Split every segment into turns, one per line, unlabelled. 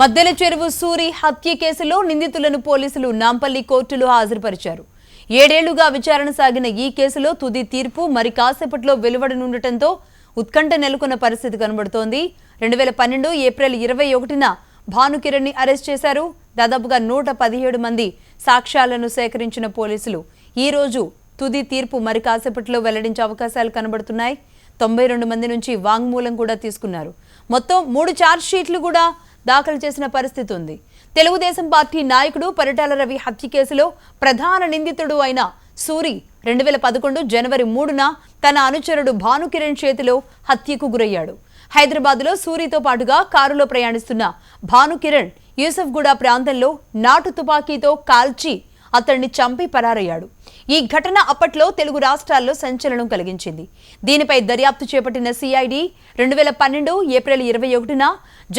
మద్దెల చెరువు సూరి హత్య కేసులో నిందితులను పోలీసులు నాంపల్లి కోర్టులో హాజరుపరిచారు. ఏడేళ్ళుగా విచారణ సాగిన ఈ కేసులో తుది తీర్పు మరి కాసేపట్లో వెలువడనుండటంతో ఉత్కంఠ నెలకొన్న పరిస్థితి కనబడుతోంది. రెండు వేల పన్నెండు ఏప్రిల్ ఇరవై ఒకటిన భానుకిరణ్ని అరెస్ట్ చేశారు. దాదాపుగా నూట పదిహేడు మంది సాక్ష్యాలను సేకరించిన పోలీసులు ఈ రోజు తుది తీర్పు మరి కాసేపట్లో వెల్లడించే అవకాశాలు కనబడుతున్నాయి. తొంభై రెండు మంది నుంచి వాంగ్మూలం కూడా తీసుకున్నారు. మొత్తం మూడు ఛార్జ్ షీట్లు కూడా దాఖలు చేసిన పరిస్థితి ఉంది. తెలుగుదేశం పార్టీ నాయకుడు పరిటాల రవి హత్య కేసులో ప్రధాన నిందితుడు అయిన సూరి రెండు వేల పదకొండు జనవరి మూడున తన అనుచరుడు భానుకిరణ్ చేతిలో హత్యకు గురయ్యాడు. హైదరాబాద్లో సూరితో పాటుగా కారులో ప్రయాణిస్తున్న భానుకిరణ్ యూసఫ్గూడ ప్రాంతంలో నాటు తుపాకీతో కాల్చి అతన్ని చంపి పరారయ్యాడు. ఈ ఘటన అప్పట్లో తెలుగు రాష్ట్రాల్లో సంచలనం కలిగించింది. దీనిపై దర్యాప్తు చేపట్టిన సిఐడి రెండు వేల పన్నెండు ఏప్రిల్ ఇరవై ఒకటిన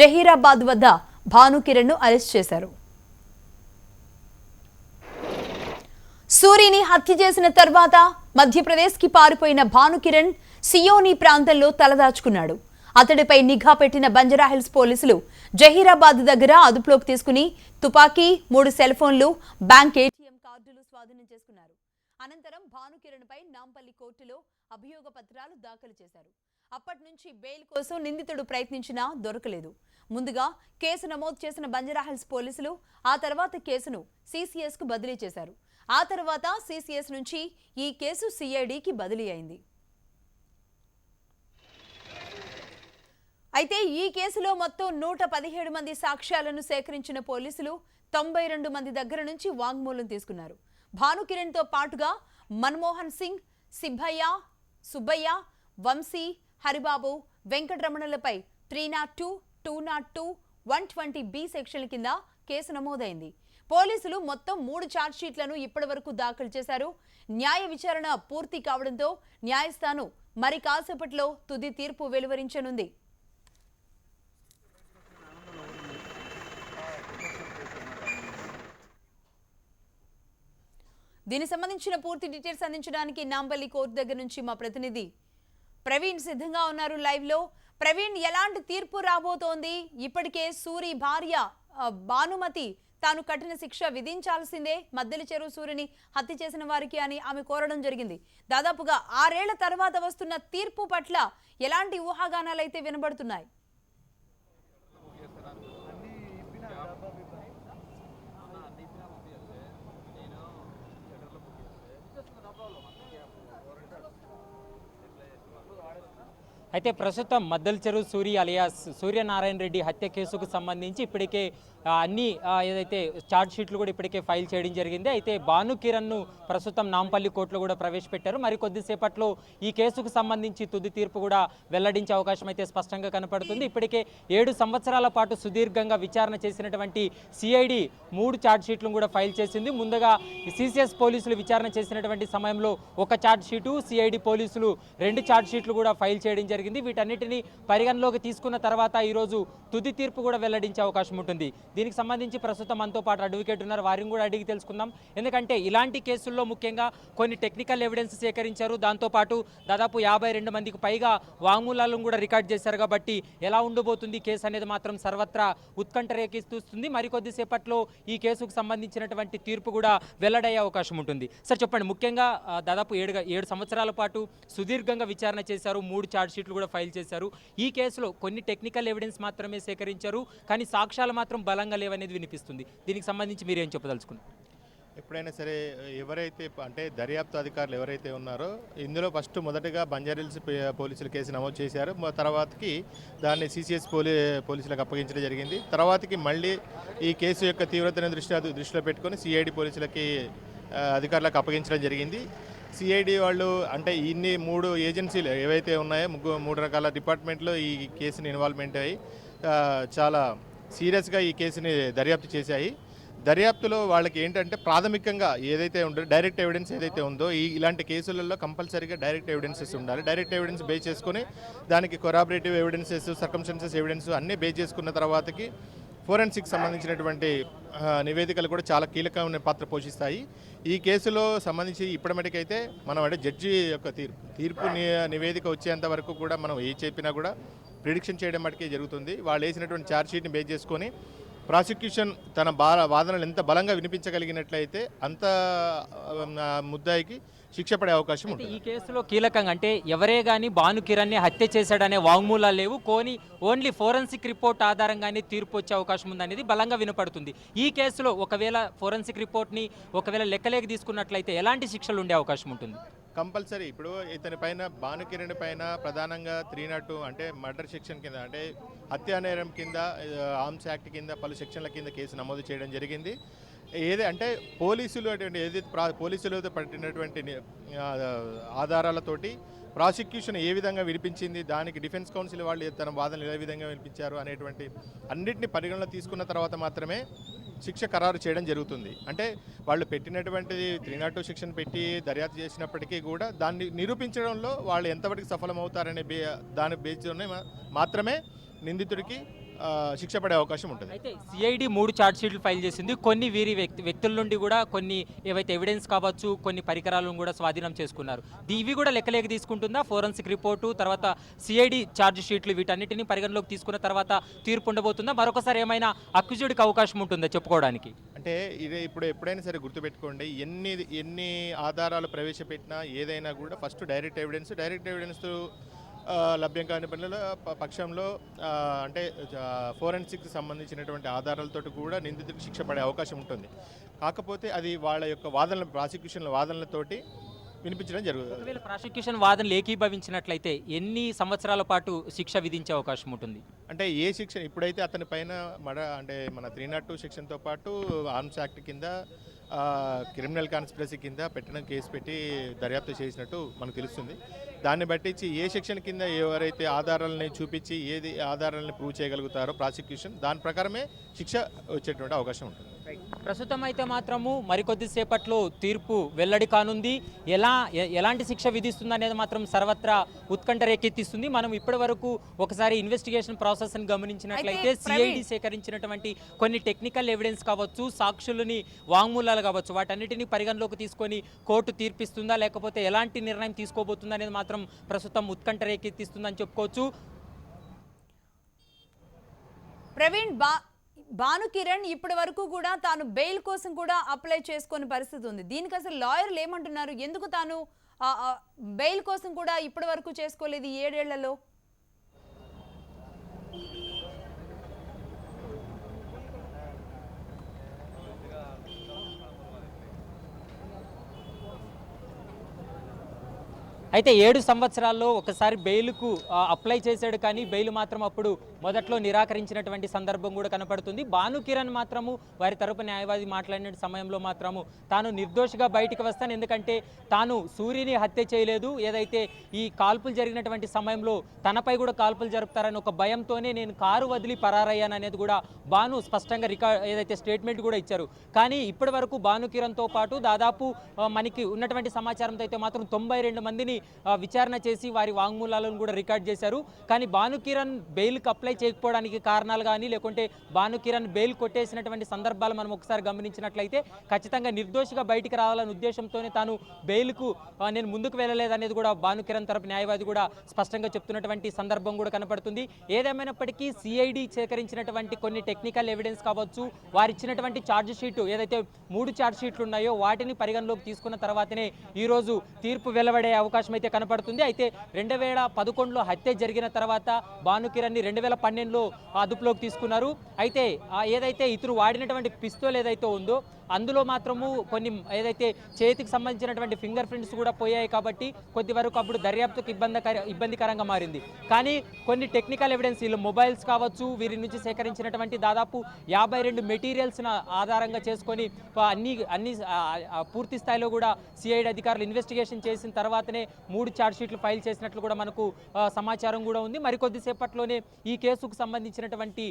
జహీరాబాద్ వద్ద భానుకిరణ్ను అరెస్ట్ చేశారు. సూరిని హత్య చేసిన తర్వాత మధ్యప్రదేశ్కి పారిపోయిన భానుకిరణ్ సియోని ప్రాంతంలో తలదాచుకున్నాడు. అతడిపై నిఘా పెట్టిన బంజరాహిల్స్ పోలీసులు జహీరాబాద్ దగ్గర అదుపులోకి తీసుకుని తుపాకీ మూడు సెల్ ఫోన్లు బ్యాంక్ స్వాధీనం చేసుకున్నారు. అనంతరం భానుకిరణ్పై నాంపల్లి కోర్టులో అభియోగ పత్రాలు దాఖలు చేశారు. అప్పటి నుంచి బెయిల్ కోసం నిందితుడు ప్రయత్నించినా దొరకలేదు. ముందుగా కేసు నమోదు చేసిన బంజరాహిల్స్ పోలీసులు ఆ తర్వాత కేసును సీసీఎస్కు బదిలీ చేశారు. ఆ తర్వాత సీసీఎస్ నుంచి ఈ కేసు సిఐడికి బదిలీ అయింది. అయితే ఈ కేసులో మొత్తం నూట పదిహేడు మంది సాక్ష్యాలను సేకరించిన పోలీసులు తొంభై రెండు మంది దగ్గర నుంచి వాంగ్మూలం తీసుకున్నారు. భానుకిరణ్తో పాటుగా Manmohan Singh Sibbaiah Subbaiah Vamsi Haribabu వెంకటరమణులపై three not two two not two one twenty B సెక్షన్ల కింద కేసు నమోదైంది. పోలీసులు మొత్తం మూడు ఛార్జ్షీట్లను ఇప్పటివరకు దాఖలు చేశారు. న్యాయ విచారణ పూర్తి కావడంతో న్యాయస్థానం మరి కాసేపట్లో తుది తీర్పు వెలువరించనుంది. దీనికి సంబంధించిన పూర్తి డీటెయిల్స్ అందించడానికి నాంపల్లి కోర్టు దగ్గర నుంచి మా ప్రతినిధి ప్రవీణ్ సిద్ధంగా ఉన్నారు లైవ్లో. ప్రవీణ్ ఎలాంటి తీర్పు రాబోతోంది? ఇప్పటికే సూరి భార్య భానుమతి తాను కఠిన శిక్ష విధించాల్సిందే. మద్దెల చెరువు సూర్యుని హత్య చేసిన వారికి అని ఆమె కోరడం జరిగింది. దాదాపుగా ఆరేళ్ళ తర్వాత వస్తున్న తీర్పు పట్ల ఎలాంటి ఊహాగానాలు అయితే వినబడుతున్నాయి?
అయితే ప్రస్తుతం మద్దల చెరువు సూరి అలియాస్ సూర్యనారాయణ రెడ్డి హత్య కేసుకు సంబంధించి ఇప్పటికే అన్ని ఏదైతే ఛార్జ్ షీట్లు కూడా ఇప్పటికే ఫైల్ చేయడం జరిగింది. అయితే భాను కిరణ్ను ప్రస్తుతం నాంపల్లి కోర్టులో కూడా ప్రవేశపెట్టారు. మరి కొద్దిసేపట్లో ఈ కేసుకు సంబంధించి తుది తీర్పు కూడా వెల్లడించే అవకాశం అయితే స్పష్టంగా కనపడుతుంది. ఇప్పటికే ఏడు సంవత్సరాల పాటు సుదీర్ఘంగా విచారణ చేసినటువంటి సిఐడి మూడు ఛార్జ్ షీట్లను కూడా ఫైల్ చేసింది. ముందుగా సిసిఎస్ పోలీసులు విచారణ చేసినటువంటి సమయంలో ఒక ఛార్జ్ షీటు సిఐడి పోలీసులు రెండు ఛార్జ్ షీట్లు కూడా ఫైల్ చేయడం జరిగింది. వీటన్నిటిని పరిగణలోకి తీసుకున్న తర్వాత ఈరోజు తుది తీర్పు కూడా వెల్లడించే అవకాశం ఉంటుంది. దీనికి సంబంధించి ప్రస్తుతం మనతో పాటు అడ్వకేట్ ఉన్నారు. వారిని కూడా అడిగి తెలుసుకుందాం. ఎందుకంటే ఇలాంటి కేసుల్లో ముఖ్యంగా కొన్ని టెక్నికల్ ఎవిడెన్స్ సేకరించారు. దాంతోపాటు దాదాపు యాభై రెండు మందికి పైగా వాంగ్మూలాలను కూడా రికార్డ్ చేశారు కాబట్టి ఎలా ఉండబోతుంది కేసు అనేది మాత్రం సర్వత్రా ఉత్కంఠ రేకిస్తూస్తుంది మరికొద్దిసేపట్లో ఈ కేసుకు సంబంధించినటువంటి తీర్పు కూడా వెల్లడయ్యే అవకాశం ఉంటుంది. సార్ చెప్పండి. ముఖ్యంగా దాదాపు ఏడు ఏడు సంవత్సరాల పాటు సుదీర్ఘంగా విచారణ చేశారు. మూడు ఛార్జ్ కేసులు కూడా ఫైల్ చేశారు. ఈ కేసులో కొన్ని టెక్నికల్ ఎవిడెన్స్ మాత్రమే సేకరించారు. కానీ సాక్ష్యాలు మాత్రం బలంగా లేవనేది వినిపిస్తుంది. దీనికి సంబంధించి మీరు ఏం చెప్పదలుచుకున్నారు?
ఎప్పుడైనా సరే ఎవరైతే అంటే దర్యాప్తు అధికారులు ఎవరైతే ఉన్నారో ఇందులో ఫస్ట్ మొదటగా బంజారిల్స్ పోలీసులు కేసు నమోదు చేశారు. తర్వాతకి దాన్ని సిసిఎస్ పోలీ పోలీసులకు అప్పగించడం జరిగింది. తర్వాతకి మళ్ళీ ఈ కేసు యొక్క తీవ్రతను దృష్టి దృష్టిలో పెట్టుకొని సిఐడి పోలీసులకి అధికారులకు అప్పగించడం జరిగింది. సిఐడి వాళ్ళు అంటే ఇన్ని మూడు ఏజెన్సీలు ఏవైతే ఉన్నాయో ముగ్గు మూడు రకాల డిపార్ట్మెంట్లో ఈ కేసుని ఇన్వాల్వ్మెంట్ అయ్యి చాలా సీరియస్గా ఈ కేసుని దర్యాప్తు చేశాయి. దర్యాప్తులో వాళ్ళకి ఏంటంటే ప్రాథమికంగా ఏదైతే ఉందో డైరెక్ట్ ఎవిడెన్స్ ఏదైతే ఉందో ఈ ఇలాంటి కేసులలో కంపల్సరీగా డైరెక్ట్ ఎవిడెన్సెస్ ఉండాలి. డైరెక్ట్ ఎవిడెన్స్ బేస్ చేసుకొని దానికి కొరాబరేటివ్ ఎవిడెన్సెస్ సర్కంస్టెన్సెస్ ఎవిడెన్స్ అన్నీ బేస్ చేసుకున్న తర్వాతకి ఫోరెన్సిక్ సంబంధించినటువంటి నివేదికలు కూడా చాలా కీలకమైన పాత్ర పోషిస్తాయి. ఈ కేసులో సంబంధించి ఇప్పటిమటికైతే మనం అంటే జడ్జి యొక్క తీర్పు తీర్పు ని- నివేదిక వచ్చేంత వరకు కూడా మనం ఏ చెప్పినా కూడా ప్రిడిక్షన్ చేయడం మటుకే జరుగుతుంది. వాళ్ళు వేసినటువంటి ఛార్జ్ షీట్ని బేస్ చేసుకొని ప్రాసిక్యూషన్ తన బా వాదనలు ఎంత బలంగా వినిపించగలిగినట్లయితే అంత ముద్దాయికి శిక్ష పడే అవకాశం ఉంటుంది.
ఈ కేసులో కీలకంగా అంటే ఎవరే గాని భాను కిరణ్ని హత్య చేశాడనే వాంగ్మూలాలు లేవు. కోని ఓన్లీ ఫోరెన్సిక్ రిపోర్ట్ ఆధారంగానే తీర్పు వచ్చే అవకాశం ఉందనేది బలంగా వినపడుతుంది. ఈ కేసులో ఒకవేళ ఫోరెన్సిక్ రిపోర్ట్ని ఒకవేళ లెక్కలేక తీసుకున్నట్లయితే ఎలాంటి శిక్షలు ఉండే అవకాశం ఉంటుంది?
కంపల్సరీ. ఇప్పుడు ఇతని పైన భానుకిరణ్ పైన ప్రధానంగా త్రీ నాట్ అంటే మర్డర్ సెక్షన్ కింద అంటే హత్యా నేరం కింద ఆర్మ్స్ యాక్ట్ కింద పలు సెక్షన్ల కింద కేసు నమోదు చేయడం జరిగింది. ఏది అంటే పోలీసులు అటువంటి ఏది పోలీసులు పట్టినటువంటి ఆధారాలతోటి ప్రాసిక్యూషన్ ఏ విధంగా వినిపించింది దానికి డిఫెన్స్ కౌన్సిల్ వాళ్ళు తన వాదనలు ఏ విధంగా వినిపించారు అనేటువంటి అన్నింటిని పరిగణన తీసుకున్న తర్వాత మాత్రమే శిక్ష ఖరారు చేయడం జరుగుతుంది. అంటే వాళ్ళు పెట్టినటువంటి త్రీ నాట్ టూ శిక్షణ పెట్టి దర్యాప్తు చేసినప్పటికీ కూడా దాన్ని నిరూపించడంలో వాళ్ళు ఎంతవరకు సఫలమవుతారనే బే దాని బేస్లోనే మాత్రమే నిందితుడికి శిక్ష పడే అవకాశం ఉంటుంది.
అయితే సిఐడి మూడు ఛార్జ్ షీట్లు ఫైల్ చేసింది. కొన్ని వీరి వ్యక్తి వ్యక్తుల నుండి కూడా కొన్ని ఏవైతే ఎవిడెన్స్ కావచ్చు కొన్ని పరికరాలను కూడా స్వాధీనం చేసుకున్నారు. ఇవి కూడా లెక్కలేక తీసుకుంటుందా? ఫోరెన్సిక్ రిపోర్టు తర్వాత సిఐడి ఛార్జ్ షీట్లు వీటన్నిటిని పరిగణలోకి తీసుకున్న తర్వాత తీర్పు ఉండబోతుందా? మరొకసారి ఏమైనా అక్యూజుడికి అవకాశం ఉంటుందా చెప్పుకోవడానికి?
అంటే ఇది ఇప్పుడు ఎప్పుడైనా సరే గుర్తుపెట్టుకోండి ఎన్ని ఎన్ని ఆధారాలు ప్రవేశపెట్టినా ఏదైనా కూడా first direct evidence direct evidence లభ్యం కాని పనుల పక్షంలో అంటే ఫోరెన్సిక్ సంబంధించినటువంటి ఆధారాలతో కూడా నిందితుడికి శిక్ష పడే అవకాశం ఉంటుంది. కాకపోతే అది వాళ్ళ యొక్క వాదనల ప్రాసిక్యూషన్ వాదనలతోటి వినిపించడం జరుగుతుంది
ఒకవేళ ప్రాసిక్యూషన్ వాదనలు ఏకీభవించినట్లయితే ఎన్ని సంవత్సరాల పాటు శిక్ష విధించే అవకాశం ఉంటుంది?
అంటే ఏ శిక్షణ ఇప్పుడైతే అతని పైన మడ అంటే మన త్రీ నాట్ టూ సెక్షన్తో పాటు ఆర్మ్స్ యాక్ట్ కింద క్రిమినల్ కాన్స్పిరసీ కింద పెట్టిన కేసు పెట్టి దర్యాప్తు చేసినట్టు మనకు తెలుస్తుంది. దాన్ని బట్టించి ఏ సెక్షన్ కింద ఎవరైతే ఆధారాలని చూపించి ఏది ఆధారాలని ప్రూవ్ చేయగలుగుతారో ప్రాసిక్యూషన్ దాని ప్రకారమే శిక్ష వచ్చేటువంటి అవకాశం ఉంటుంది.
ప్రస్తుతం అయితే మాత్రము మరికొద్దిసేపట్లో తీర్పు వెల్లడి కానుంది. ఎలా ఎలాంటి శిక్ష విధిస్తుంది అనేది మాత్రం సర్వత్రా ఉత్కంఠ రేకెత్తిస్తుంది. మనం ఇప్పటి వరకు ఒకసారి ఇన్వెస్టిగేషన్ ప్రాసెస్ ని గమనించినట్లయితే సిఐడి సేకరించినటువంటి కొన్ని టెక్నికల్ ఎవిడెన్స్ కావచ్చు సాక్షులని వాంగ్మూలాలు కావచ్చు వాటన్నిటిని పరిగణలోకి తీసుకొని కోర్టు తీర్పిస్తుందా లేకపోతే ఎలాంటి నిర్ణయం తీసుకోబోతుందా అనేది మాత్రం ప్రస్తుతం ఉత్కంఠ రేకెత్తిస్తుందని చెప్పుకోవచ్చు.
ప్రవీణ్ బా భాను కిరణ్ ఇప్పటి వరకు కూడా తాను బెయిల్ కోసం కూడా అప్లై చేసుకునే పరిస్థితి ఉంది. దీనికి అసలు లాయర్లు ఏమంటున్నారు? ఎందుకు తాను బెయిల్ కోసం కూడా ఇప్పటి వరకు చేసుకోలేదు ఏడేళ్ళలో?
అయితే ఏడు సంవత్సరాల్లో ఒకసారి బెయిల్కు అప్లై చేశాడు కానీ బెయిల్ మాత్రం అప్పుడు మొదట్లో నిరాకరించినటువంటి సందర్భం కూడా కనపడుతుంది. భాను కిరణ్ మాత్రము వారి తరపు న్యాయవాది మాట్లాడిన సమయంలో మాత్రము తాను నిర్దోషిగా బయటికి వస్తాను. ఎందుకంటే తాను సూర్యుని హత్య చేయలేదు. ఏదైతే ఈ కాల్పులు జరిగినటువంటి సమయంలో తనపై కూడా కాల్పులు జరుపుతారని ఒక భయంతోనే నేను కారు వదిలి పరారయ్యాను అనేది కూడా భాను స్పష్టంగా రికార్డ్ ఏదైతే స్టేట్మెంట్ కూడా ఇచ్చారు. కానీ ఇప్పటి వరకు భాను కిరణ్తో పాటు దాదాపు మనకి ఉన్నటువంటి సమాచారంతో అయితే మాత్రం తొంభై రెండు మందిని విచారణ చేసి వారి వాంగ్మూలాలను కూడా రికార్డ్ చేశారు. కానీ భానుకిరణ్ బెయిల్కి అప్లై చేయకపోవడానికి కారణాలు కానీ లేకుంటే భానుకిరణ్ బెయిల్ కొట్టేసినటువంటి సందర్భాలు మనం ఒకసారి గమనించినట్లయితే ఖచ్చితంగా నిర్దోషిగా బయటికి రావాలనే ఉద్దేశంతోనే తాను బెయిల్కు నేను ముందుకు వెళ్ళలేదనేది కూడా భానుకిరణ్ తరపు న్యాయవాది కూడా స్పష్టంగా చెప్తున్నటువంటి సందర్భం కూడా కనపడుతుంది. ఏదేమైనప్పటికీ సిఐడి సేకరించినటువంటి కొన్ని టెక్నికల్ ఎవిడెన్స్ కావచ్చు వారు ఇచ్చినటువంటి ఛార్జ్ షీట్ ఏదైతే మూడు ఛార్జ్ షీట్లు ఉన్నాయో వాటిని పరిగణలోకి తీసుకున్న తర్వాతనే ఈరోజు తీర్పు వెలువడే అవకాశం అయితే కనపడుతుంది. అయితే రెండు వేల పదకొండులో హత్య జరిగిన తర్వాత భానుకిరణ్ని రెండు వేల పన్నెండులో అదుపులోకి తీసుకున్నారు. అయితే ఏదైతే ఇతరు వాడినటువంటి పిస్తోల్ ఏదైతే ఉందో అందులో మాత్రము కొన్ని ఏదైతే చేతికి సంబంధించినటువంటి ఫింగర్ ప్రింట్స్ కూడా పోయాయి కాబట్టి కొద్ది వరకు అప్పుడు దర్యాప్తుకు ఇబ్బందికర ఇబ్బందికరంగా మారింది. కానీ కొన్ని టెక్నికల్ ఎవిడెన్స్ వీళ్ళు మొబైల్స్ కావచ్చు వీరి నుంచి సేకరించినటువంటి దాదాపు యాభై రెండు మెటీరియల్స్ ఆధారంగా చేసుకొని అన్ని అన్ని పూర్తి స్థాయిలో కూడా సిఐడి అధికారులు ఇన్వెస్టిగేషన్ చేసిన తర్వాతనే మూడు షీట్లు ఫైల్ చేసినట్లు కూడా మనకు సమాచారం కూడా ఉంది. మరికొద్దిసేపట్లోనే ఈ కేసుకు సంబంధించినటువంటి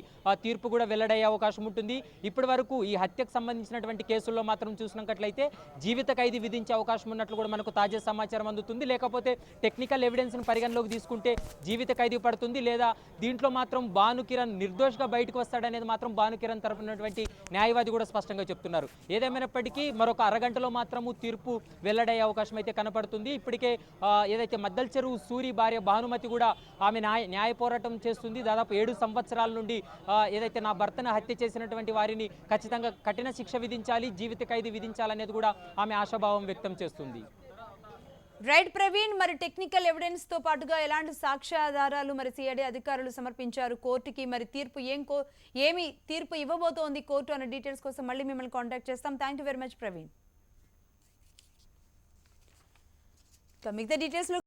తీర్పు కూడా వెల్లడయ్యే అవకాశం ఉంటుంది. ఇప్పటి వరకు ఈ హత్యకు సంబంధించినటువంటి కేసుల్లో మాత్రం చూసినట్లయితే జీవిత ఖైదీ విధించే అవకాశం ఉన్నట్లు కూడా మనకు తాజా సమాచారం అందుతుంది. లేకపోతే టెక్నికల్ ఎవిడెన్స్ను పరిగణలోకి తీసుకుంటే జీవిత ఖైదీ పడుతుంది. లేదా దీంట్లో మాత్రం భానుకిరణ్ నిర్దోషగా నిర్దోషిగా బయటకు వస్తాడనేది మాత్రం భానుకిరణ్ తరపునటువంటి న్యాయవాది కూడా స్పష్టంగా చెప్తున్నారు. ఏదేమైనప్పటికీ మరొక అరగంటలో మాత్రము తీర్పు వెల్లడయ్యే అవకాశం అయితే కనపడుతుంది. ఇప్పటికే ఏదైతే మద్దల్ చెరువు సూరి భార్య భానుమతి కూడా ఆమె న్యాయ న్యాయ పోరాటం చేస్తుంది. దాదాపు ఏడు సంవత్సరాల నుండి ఏదైతే నా భర్తను హత్య చేసినటువంటి వారిని ఖచ్చితంగా కఠిన శిక్ష విధించాలి జీవిత ఖైదీ విధించాలనేది కూడా ఆమె ఆశాభావం వ్యక్తం చేస్తుంది.
రైట్ ప్రవీణ్ మరి టెక్నికల్ ఎవిడెన్స్తో పాటుగా ఎలాంటి సాక్ష్యాధారాలు మరి సిఐడి అధికారులు సమర్పించారు? కోర్టుకి మరి తీర్పు ఏం కో ఏమి తీర్పు ఇవ్వబోతోంది కోర్టు అనే డీటెయిల్స్ కోసం మళ్ళీ మిమ్మల్ని కాంటాక్ట్ చేస్తాం. Thank you very much Praveen. మిగతా డీటెయిల్స్